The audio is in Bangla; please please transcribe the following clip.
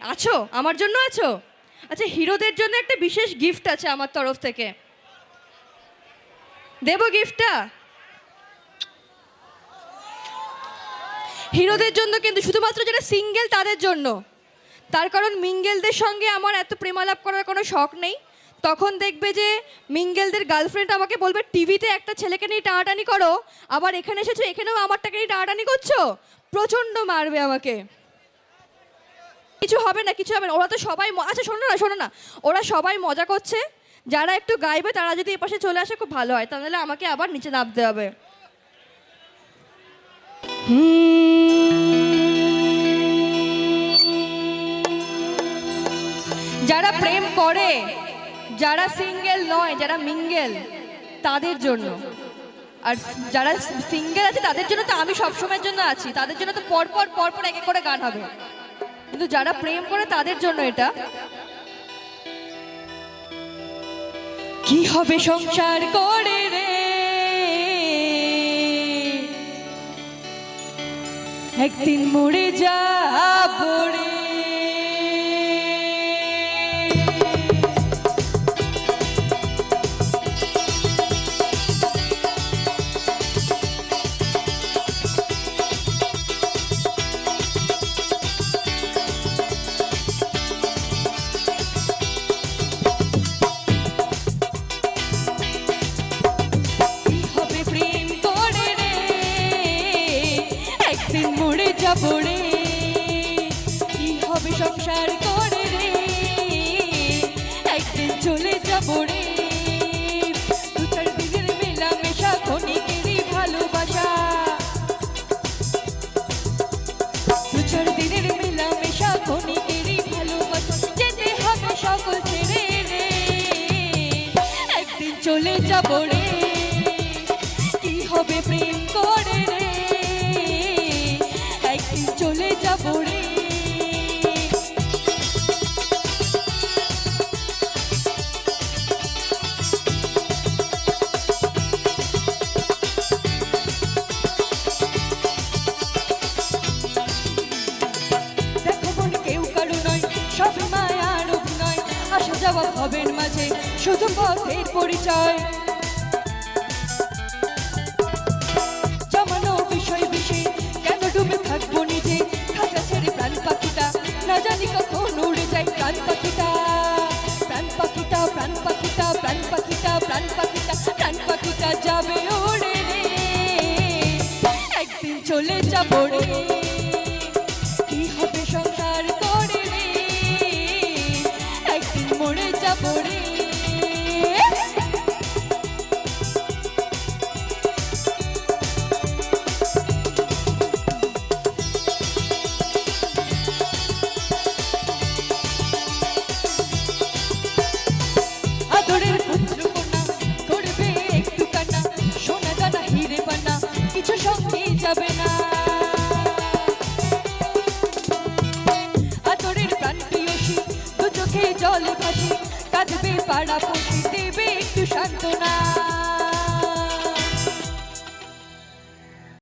আছো? আমার জন্য আছো? আচ্ছা হিরোদের জন্য একটা বিশেষ গিফট আছে আমার তরফ থেকে। দেবো গিফটটা হিরোদের জন্য কিন্তু শুধুমাত্র যারা সিঙ্গেল তাদের জন্য। তার কারণ মিঙ্গেলদের সঙ্গে আমার এত প্রেমালাপ করার কোনো শখ নেই। তখন দেখবে যে মিঙ্গেলদের গার্লফ্রেন্ড আমাকে বলবে, টিভিতে একটা ছেলেকে নিয়ে টানাটানি করো। আবার এখানে এসেছ, এখানেও আমারটাকে নিয়ে টানাটানি করছ? প্রচণ্ড মারবে আমাকে। কিছু হবে না, কিছু হবে না। ওরা তো সবাই আচ্ছা শোনো না শোনো না। ওরা সবাই মজা করছে। যারা একটু গাইবে, তারা যদি এপাশে চলে আসে, খুব ভালো হয়। তাহলে আমাকে আবার নিচে নামতে হবে। যারা প্রেম করে, যারা সিঙ্গেল নয়, যারা মিঙ্গেল তাদের জন্য। আর যারা সিঙ্গেল আছে, তাদের জন্য তো আমি সবসময়ের জন্য আছি। তাদের জন্য তো পরপর পরপর এক এক করে গান হবে। কিন্তু যারা প্রেম করে তাদের জন্য এটা। কি হবে সংসার করে রে? একদিন মরে যা রে। মরে যাব কি হবে সংসার করে রে? একদিন চলে রে। মেলামেশা চলে রে। কি হবে প্রেম করে যাওয়া ভবের মাঝে শুধু পথের পরিচয়। জমানো বিষয় বিষে, কেন ডুবে থাকব নিজে? ছেড়ে প্রাণ পাখিটা, না জানি কখন উড়ে যায় প্রাণ পাখিটা। প্রাণ পাখিটা প্রাণ পাখিটা প্রাণ পাখিটা প্রাণ পাখিটা প্রাণ পাখিটা যাবে ওড়ে একদিন চলে যাব রে। পাড়া পড়তে দেবে একটু সান্ত্বনা।